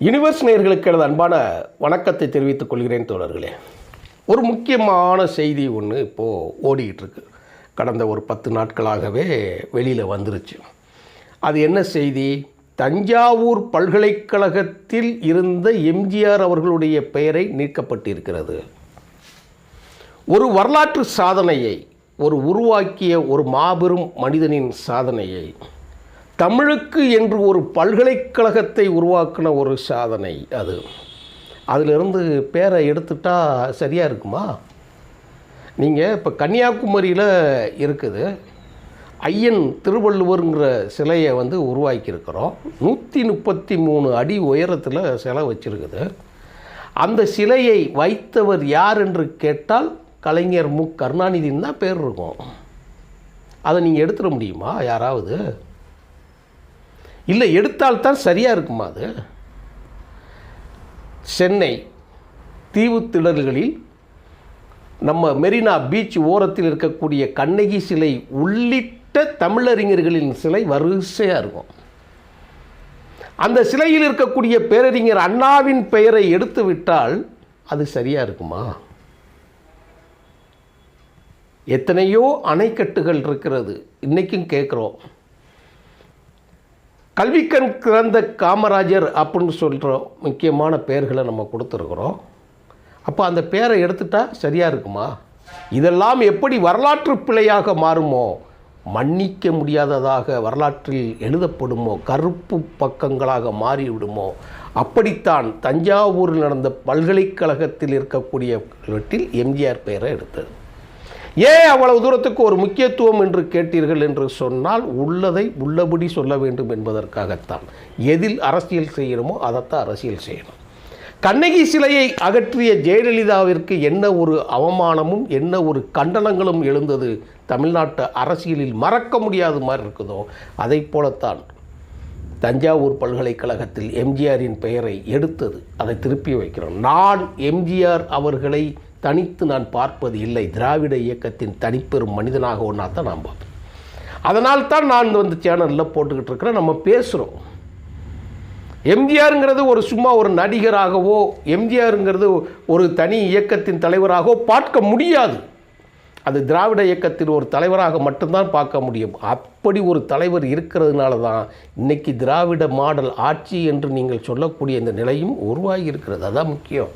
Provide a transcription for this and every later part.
Universe நேர்களுக்கு எனது அன்பான வணக்கத்தை தெரிவித்துக் கொள்கிறேன் தோழர்களே. ஒரு முக்கியமான செய்தி ஒன்று இப்போது ஓடிக்கிட்டுருக்கு கடந்த ஒரு பத்து நாட்களாகவே வெளியில் வந்துருச்சு. அது என்ன செய்தி? தஞ்சாவூர் பல்கலைக்கழகத்தில் இருந்த எம்ஜிஆர் அவர்களுடைய பெயரை நீக்கப்பட்டிருக்கிறது. ஒரு வரலாற்று சாதனையை ஒரு உருவாக்கிய ஒரு மாபெரும் மனிதனின் சாதனையை தமிழுக்கு என்று ஒரு பல்கலைக்கழகத்தை உருவாக்கின ஒரு சாதனை அது. அதிலிருந்து பேரை எடுத்துட்டா சரியாக இருக்குமா? நீங்கள் இப்போ கன்னியாகுமரியில் இருக்குது. ஐயன் திருவள்ளுவருங்கிற சிலையை வந்து உருவாக்கியிருக்கிறோம். நூற்றி முப்பத்தி மூணு அடி உயரத்தில் சிலை வச்சுருக்குது. அந்த சிலையை வைத்தவர் யார் என்று கேட்டால் கலைஞர் மு. கருணாநிதின்னு தான் பேர் இருக்கும். அதை நீங்கள் எடுத்துட முடியுமா? யாராவது? இல்லை எடுத்தால்தான் சரியாக இருக்குமா அது? சென்னை தீவுத்திடல்களில் நம்ம மெரினா பீச் ஓரத்தில் இருக்கக்கூடிய கண்ணகி சிலை உள்ளிட்ட தமிழறிஞர்களின் சிலை வரிசையாக இருக்கும். அந்த சிலையில் இருக்கக்கூடிய பேரறிஞர் அண்ணாவின் பெயரை எடுத்து விட்டால் அது சரியாக இருக்குமா? எத்தனையோ அணைக்கட்டுகள் இருக்கிறது. இன்றைக்கும் கேட்குறோம். கல்விக்கண் திறந்த காமராஜர் அப்படின்னு சொல்கிற முக்கியமான பெயர்களை நம்ம கொடுத்துருக்குறோம். அப்போ அந்த பேரை எடுத்துட்டா சரியாக இருக்குமா? இதெல்லாம் எப்படி வரலாற்று பிழையாக மாறுமோ? மன்னிக்க முடியாததாக வரலாற்றில் எழுதப்படுமோ? கருப்பு பக்கங்களாக மாறிவிடுமோ? அப்படித்தான் தஞ்சாவூரில் நடந்த பல்கலைக்கழகத்தில் இருக்கக்கூடிய வீட்டில் எம்ஜிஆர் பெயரை எடுத்தது. ஏன் அவ்வளவு தூரத்துக்கு ஒரு முக்கியத்துவம் என்று கேட்டீர்கள் என்று சொன்னால் உள்ளதை உள்ளபடி சொல்ல வேண்டும் என்பதற்காகத்தான். எதில் அரசியல் செய்யணுமோ அதைத்தான் அரசியல் செய்யணும். கண்ணகி சிலையை அகற்றிய ஜெயலலிதாவிற்கு என்ன ஒரு அவமானமும் என்ன ஒரு கண்டனங்களும் எழுந்தது தமிழ்நாட்டு அரசியலில் மறக்க முடியாத மாதிரி இருக்குதோ அதை போலத்தான் தஞ்சாவூர் பல்கலைக்கழகத்தில் எம்ஜிஆரின் பெயரை எடுத்தது. அதை திருப்பி வைக்கிறோம். நான் எம்ஜிஆர் அவர்களை தனித்து நான் பார்ப்பது இல்லை. திராவிட இயக்கத்தின் தனிப்பெரும் மனிதனாக ஒன்றா தான் நான் பார்ப்பேன். அதனால் தான் நான் வந்து சேனலில் போட்டுக்கிட்டு இருக்கிறேன். நம்ம பேசுகிறோம் எம்ஜிஆருங்கிறது ஒரு சும்மா ஒரு நடிகராகவோ எம்ஜிஆருங்கிறது ஒரு தனி இயக்கத்தின் தலைவராகவோ பார்க்க முடியாது. அது திராவிட இயக்கத்தின் ஒரு தலைவராக மட்டும்தான் பார்க்க முடியும். அப்படி ஒரு தலைவர் இருக்கிறதுனால தான் இன்னைக்கு திராவிட மாடல் ஆட்சி என்று நீங்கள் சொல்லக்கூடிய இந்த நிலையும் உருவாகி இருக்கிறது. அதுதான் முக்கியம்.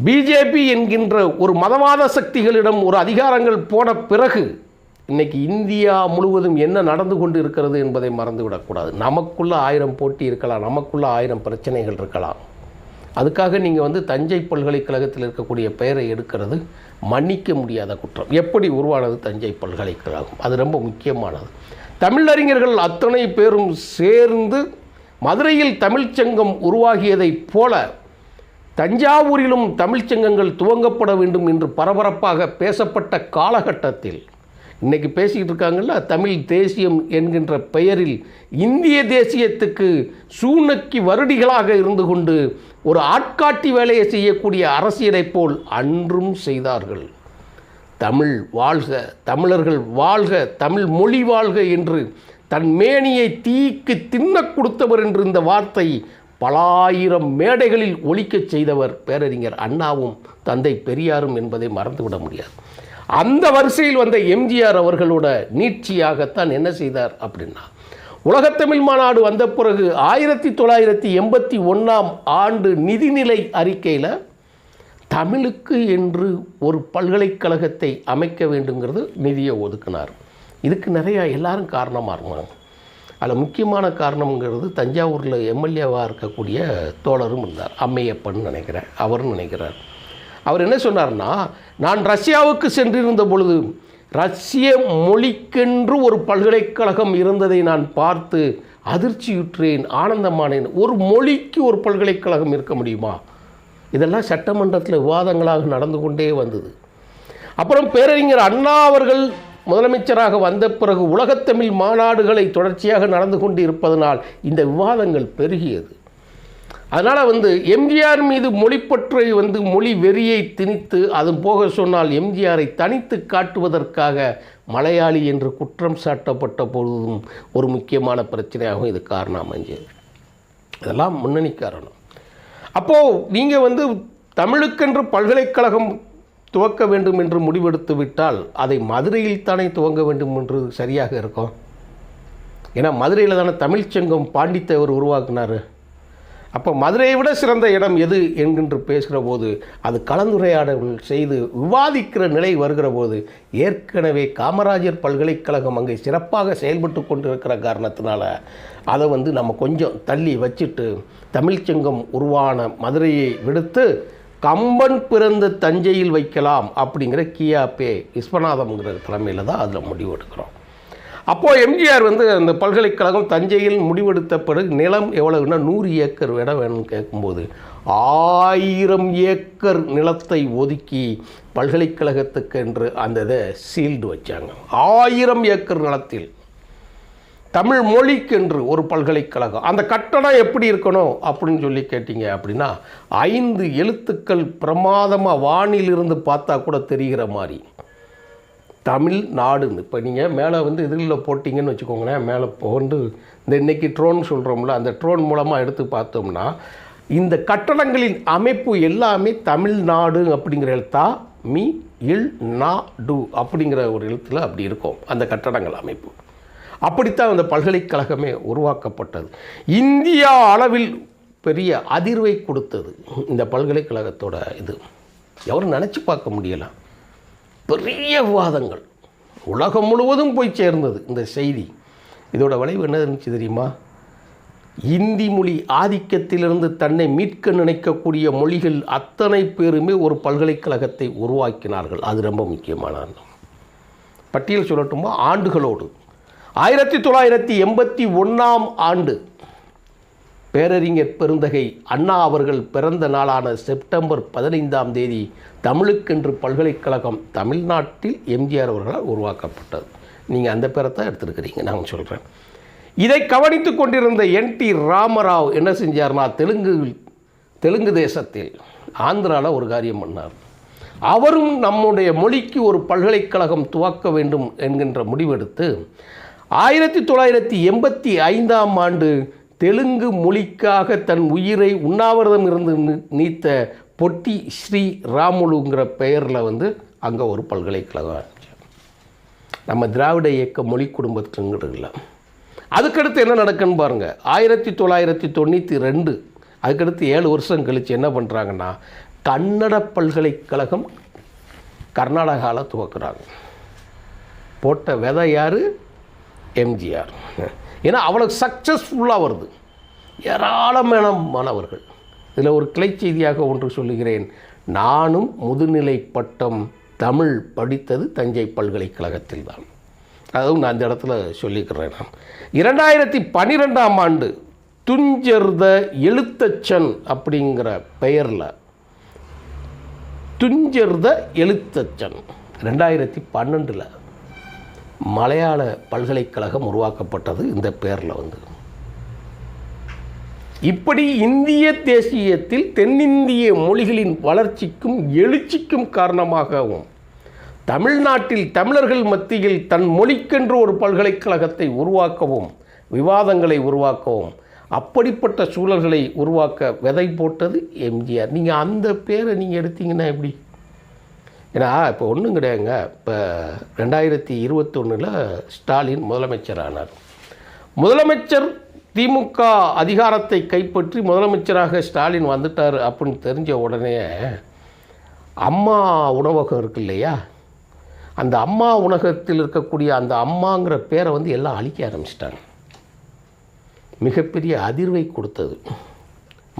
பிஜேபி என்கின்ற ஒரு மதவாத சக்திகளிடம் ஒரு அதிகாரங்கள் போன பிறகு இன்னைக்கு இந்தியா முழுவதும் என்ன நடந்து கொண்டு இருக்கிறது என்பதை மறந்துவிடக்கூடாது நமக்குள்ளே ஆயிரம் போட்டி இருக்கலாம் நமக்குள்ளே ஆயிரம் பிரச்சனைகள் இருக்கலாம். அதுக்காக நீங்கள் வந்து தஞ்சை பல்கலைக்கழகத்தில் இருக்கக்கூடிய பெயரை எடுக்கிறது மன்னிக்க முடியாத குற்றம். எப்படி உருவானது தஞ்சை பல்கலைக்கழகம்? அது ரொம்ப முக்கியமானது. தமிழறிஞர்கள் அத்தனை பேரும் சேர்ந்து மதுரையில் தமிழ்ச்சங்கம் உருவாகியதைப் போல தஞ்சாவூரிலும் தமிழ்ச்சங்கங்கள் துவங்கப்பட வேண்டும் என்று பரபரப்பாக பேசப்பட்ட காலகட்டத்தில் இன்றைக்கி பேசிக்கிட்டு இருக்காங்கல்ல தமிழ் தேசியம் என்கின்ற பெயரில் இந்திய தேசியத்துக்கு சூனக்கி வருடிகளாக இருந்து கொண்டு ஒரு ஆட்காட்டி வேலையை செய்யக்கூடிய அரசியலைப் போல் அன்றும் செய்தார்கள். தமிழ் வாழ்க தமிழர்கள் வாழ்க தமிழ் மொழி வாழ்க என்று தன் மேனியை தீக்கு தின்னக் கொடுத்தவர் என்று இந்த வார்த்தை பலாயிரம் மேடைகளில் ஒழிக்கச் செய்தவர் பேரறிஞர் அண்ணாவும் தந்தை பெரியாரும் என்பதை மறந்துவிட முடியாது. அந்த வரிசையில் வந்த எம்ஜிஆர் அவர்களோட நீட்சியாகத்தான் என்ன செய்தார் அப்படின்னா உலகத்தமிழ் மாநாடு வந்த பிறகு ஆயிரத்தி தொள்ளாயிரத்தி எண்பத்தி ஒன்றாம் ஆண்டு நிதிநிலை அறிக்கையில் தமிழுக்கு என்று ஒரு பல்கலைக்கழகத்தை அமைக்க வேண்டுங்கிறது நிதியை ஒதுக்கினார். இதுக்கு நிறையா எல்லாரும் காரணமாக இருந்தாங்க. அதில் முக்கியமான காரணம்ங்கிறது தஞ்சாவூரில் எம்எல்ஏவாக இருக்கக்கூடிய தோழரும் இருந்தார் அம்மையப்பன் நினைக்கிறேன் அவரும் நினைக்கிறார். அவர் என்ன சொன்னார்னா நான் ரஷ்யாவுக்கு சென்றிருந்த பொழுது ரஷ்ய மொழிக்கென்று ஒரு பல்கலைக்கழகம் இருந்ததை நான் பார்த்து அதிர்ச்சியுற்றேன் ஆனந்தமானேன். ஒரு மொழிக்கு ஒரு பல்கலைக்கழகம் இருக்க முடியுமா? இதெல்லாம் சட்டமன்றத்தில் விவாதங்களாக நடந்து கொண்டே வந்தது. அப்புறம் பேரறிஞர் அண்ணா அவர்கள் முதலமைச்சராக வந்த பிறகு உலகத்தமிழ் மாநாடுகளை தொடர்ச்சியாக நடந்து கொண்டு இருப்பதனால் இந்த விவாதங்கள் பெருகியது. அதனால் வந்து எம்ஜிஆர் மீது மொழிப்பற்றை வந்து மொழி வெறியை திணித்து அது போக சொன்னால் எம்ஜிஆரை தனித்து காட்டுவதற்காக மலையாளி என்று குற்றம் சாட்டப்பட்ட பொழுதும் ஒரு முக்கியமான பிரச்சனையாகவும் இது காரணம் அமைஞ்சது. இதெல்லாம் முன்னணி காரணம் அப்போது நீங்கள் வந்து தமிழுக்கென்று பல்கலைக்கழகம் துவக்க வேண்டும் என்று முடிவெடுத்து விட்டால் அதை மதுரையில் தானே துவங்க வேண்டும் என்று சரியாக இருக்கும்? ஏன்னா மதுரையில் தானே தமிழ்ச்சங்கம் பாண்டித்தேவர் உருவாக்குனார். அப்போ மதுரையை விட சிறந்த இடம் எது என்கின்ற பேசுகிற போது அது கலந்துரையாடல் செய்து விவாதிக்கிற நிலை வருகிற போது ஏற்கனவே காமராஜர் பல்கலைக்கழகம் அங்கே சிறப்பாக செயல்பட்டு கொண்டிருக்கிற காரணத்தினால அதை வந்து நம்ம கொஞ்சம் தள்ளி வச்சுட்டு தமிழ்ச்சங்கம் உருவான மதுரையை விடுத்து கம்பன் பிறந்த தஞ்சையில் வைக்கலாம் அப்படிங்கிற கியாபே விஸ்வநாதம்ங்கிற தலைமையில் தான் அதில் முடிவெடுக்கிறோம் அப்போது எம்ஜிஆர் வந்து அந்த பல்கலைக்கழகம் தஞ்சையில் முடிவெடுத்த பிறகு நிலம் எவ்வளவுன்னா நூறு ஏக்கர் இடம் வேணும்னு கேட்கும்போது ஆயிரம் ஏக்கர் நிலத்தை ஒதுக்கி பல்கலைக்கழகத்துக்கு என்று அந்த இதை சீல்டு வச்சாங்க. ஆயிரம் ஏக்கர் நிலத்தில் தமிழ் மொழிக்கென்று ஒரு பல்கலைக்கழகம். அந்த கட்டணம் எப்படி இருக்கணும் அப்படின்னு சொல்லி கேட்டீங்க அப்படின்னா ஐந்து எழுத்துக்கள் பிரமாதமாக வானிலிருந்து பார்த்தா கூட தெரிகிற மாதிரி. தமிழ்நாடுன்னு இப்போ நீங்கள் மேலே வந்து இதில் போட்டிங்கன்னு வச்சுக்கோங்களேன் மேலே போண்டு இந்த இன்னைக்கு ட்ரோன் சொல்கிறோம்ல அந்த ட்ரோன் மூலமாக எடுத்து பார்த்தோம்னா இந்த கட்டடங்களின் அமைப்பு எல்லாமே தமிழ்நாடு அப்படிங்கிற எழுத்தா? மீ இல் நா டு அப்படிங்கிற ஒரு எழுத்தில் அப்படி இருக்கும். அந்த கட்டடங்கள் அமைப்பு. அப்படித்தான் அந்த பல்கலைக்கழகமே உருவாக்கப்பட்டது. இந்தியா அளவில் பெரிய அதிர்வை கொடுத்தது இந்த பல்கலைக்கழகத்தோட இது. எவரும் நினச்சி பார்க்க முடியலாம் பெரிய விவாதங்கள். உலகம் முழுவதும் போய் சேர்ந்தது இந்த செய்தி. இதோட விளைவு என்ன இருந்துச்சு தெரியுமா? இந்தி மொழி ஆதிக்கத்திலிருந்து தன்னை மீட்க நினைக்கக்கூடிய மொழிகள் அத்தனை பேருமே ஒரு பல்கலைக்கழகத்தை உருவாக்கினார்கள். அது ரொம்ப முக்கியமான பட்டியல் சொல்லட்டுமா? ஆண்டுகளோடு. ஆயிரத்தி தொள்ளாயிரத்தி எண்பத்தி ஒன்றாம் ஆண்டு பேரறிஞர் பெருந்தகை அண்ணா அவர்கள் பிறந்த நாளான செப்டம்பர் பதினைந்தாம் தேதி தமிழுக்கென்று பல்கலைக்கழகம் தமிழ்நாட்டில் எம்ஜிஆர் அவர்களால் உருவாக்கப்பட்டது. நீங்கள் அந்த பேரை தான் எடுத்துருக்கிறீங்க நான் சொல்கிறேன் இதை கவனித்து கொண்டிருந்த என் டி ராமராவ் என்ன செஞ்சார்னா தெலுங்கு தெலுங்கு தேசத்தில் ஆந்திராவில் ஒரு காரியம் பண்ணார். அவரும் நம்முடைய மொழிக்கு ஒரு பல்கலைக்கழகம் துவக்க வேண்டும் என்கின்ற முடிவெடுத்து ஆயிரத்தி தொள்ளாயிரத்தி எண்பத்தி ஐந்தாம் ஆண்டு தெலுங்கு மொழிக்காக தன் உயிரை உண்ணாவிரதம் இருந்து நீத்த பொட்டி ஸ்ரீ ராமுலுங்கிற பெயரில் வந்து அங்கே ஒரு பல்கலைக்கழகம் ஆரம்பிச்சார் நம்ம திராவிட இயக்க மொழி குடும்பத்துங்கிறதுல அதுக்கடுத்து என்ன நடக்குன்னு பாருங்கள் ஆயிரத்தி தொள்ளாயிரத்தி தொண்ணூற்றி ரெண்டு அதுக்கடுத்து ஏழு வருஷம் கழித்து என்ன பண்ணுறாங்கன்னா கன்னட பல்கலைக்கழகம் கர்நாடகாவில் துவக்கிறாங்க. போட்ட விதை யார்? எம்ஜிஆர். ஏன்னா அவ்வளோ சக்ஸஸ்ஃபுல்லாக வருது. ஏராளமான மாணவர்கள். இதில் ஒரு கிளை செய்தியாக ஒன்று சொல்லுகிறேன். நானும் முதுநிலை பட்டம் தமிழ் படித்தது தஞ்சை பல்கலைக்கழகத்தில் தான். அதுவும் நான் அந்த இடத்துல சொல்லிக்கிறேன். நான் இரண்டாயிரத்தி பன்னிரெண்டாம் ஆண்டு துஞ்சர்த எழுத்தச்சன் அப்படிங்கிற பெயரில் துஞ்சர்த எழுத்தச்சன். ரெண்டாயிரத்தி பன்னெண்டில் மலையாள பல்கலைக்கழகம் உருவாக்கப்பட்டது இந்த பேரில் வந்து. இப்படி இந்திய தேசியத்தில் தென்னிந்திய மொழிகளின் வளர்ச்சிக்கும் எழுச்சிக்கும் காரணமாகவும் தமிழ்நாட்டில் தமிழர்கள் மத்தியில் தன் மொழிக்கென்று ஒரு பல்கலைக்கழகத்தை உருவாக்கவும் விவாதங்களை உருவாக்கவும் அப்படிப்பட்ட சூழல்களை உருவாக்க விதை போட்டது எம்ஜிஆர். நீங்கள் அந்த பேரை நீங்கள் எடுத்தீங்கன்னா எப்படி? ஏன்னா இப்போ ஒன்றும் கிடையாதுங்க. இப்போ ரெண்டாயிரத்தி இருபத்தொன்னில் ஸ்டாலின் முதலமைச்சர் ஆனார் முதலமைச்சர் திமுக அதிகாரத்தை கைப்பற்றி முதலமைச்சராக ஸ்டாலின் வந்துட்டார் அப்படின்னு தெரிஞ்ச உடனே அம்மா உணவகம் இருக்கு இல்லையா? அந்த அம்மா உணவகத்தில் இருக்கக்கூடிய அந்த அம்மாங்கிற பேரை வந்து எல்லாம் அழிக்க ஆரம்பிச்சிட்டாங்க. மிகப்பெரிய அதிர்வை கொடுத்தது.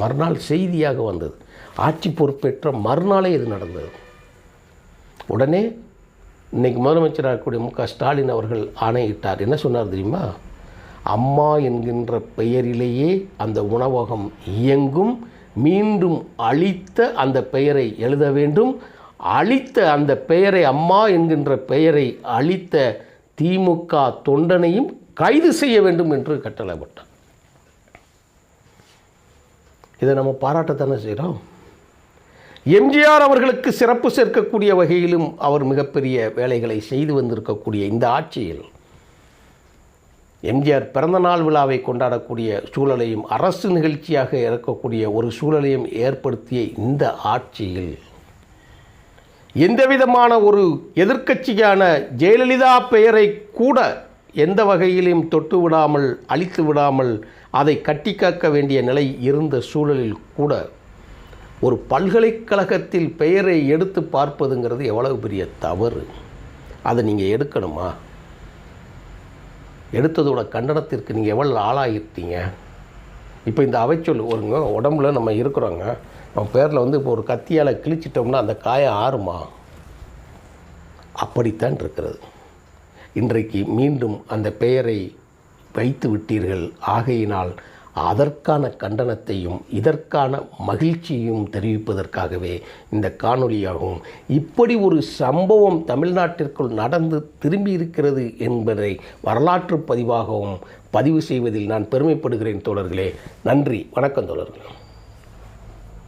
மறுநாள் செய்தியாக வந்தது. ஆட்சி பொறுப்பேற்ற மறுநாளே இது நடந்தது. உடனே இன்னைக்கு முதலமைச்சராக இருக்கக்கூடிய மு க ஸ்டாலின் அவர்கள் ஆணையிட்டார். என்ன சொன்னார் தெரியுமா? அம்மா என்கின்ற பெயரிலேயே அந்த உணவகம் இயங்கும். மீண்டும் அழித்த அந்த பெயரை எழுத வேண்டும். அழித்த அந்த பெயரை அம்மா என்கின்ற பெயரை அழித்த திமுக தொண்டனையும் கைது செய்ய வேண்டும் என்று கட்டளைப்பட்டார் இதை நம்ம பாராட்டத்தானே செய்கிறோம் எம்ஜிஆர் அவர்களுக்கு சிறப்பு சேர்க்கக்கூடிய வகையிலும் அவர் மிகப்பெரிய வேலைகளை செய்து வந்திருக்கக்கூடிய இந்த ஆட்சியில் எம்ஜிஆர் பிறந்தநாள் விழாவை கொண்டாடக்கூடிய சூழலையும் அரசு நிகழ்ச்சியாக இருக்கக்கூடிய ஒரு சூழலையும் ஏற்படுத்திய இந்த ஆட்சியில் எந்த விதமான ஒரு எதிர்க்கட்சியான ஜெயலலிதா பெயரை கூட எந்த வகையிலும் தொட்டு விடாமல் அழித்து விடாமல் அதை கட்டி காக்க வேண்டிய நிலை இருந்த சூழலில் கூட ஒரு பல்கலைக்கழகத்தில் பெயரை எடுத்து பார்ப்பதுங்கிறது எவ்வளவு பெரிய தவறு? அதை நீங்கள் எடுக்கணுமா? எடுத்ததோட கண்டனத்திற்கு நீங்கள் எவ்வளோ ஆளாகிருக்கீங்க இப்போ இந்த அவைச்சொல் ஒருங்க உடம்புல நம்ம இருக்கிறோங்க. நம்ம பேரில் வந்து இப்போ ஒரு கத்தியால் கிழிச்சிட்டோம்னா அந்த காயம் ஆறுமா? அப்படித்தான் இருக்கிறது. இன்றைக்கு மீண்டும் அந்த பெயரை வைத்து விட்டீர்கள். ஆகையினால் அதற்கான கண்டனத்தையும் இதற்கான மகிழ்ச்சியையும் தெரிவிப்பதற்காகவே இந்த காணொலியாகும் இப்படி ஒரு சம்பவம் தமிழ்நாட்டிற்குள் நடந்து திரும்பி இருக்கிறது என்பதை வரலாற்று பதிவாகவும் பதிவு செய்வதில் நான் பெருமைப்படுகிறேன் தோழர்களே. நன்றி. வணக்கம் தோழர்களே.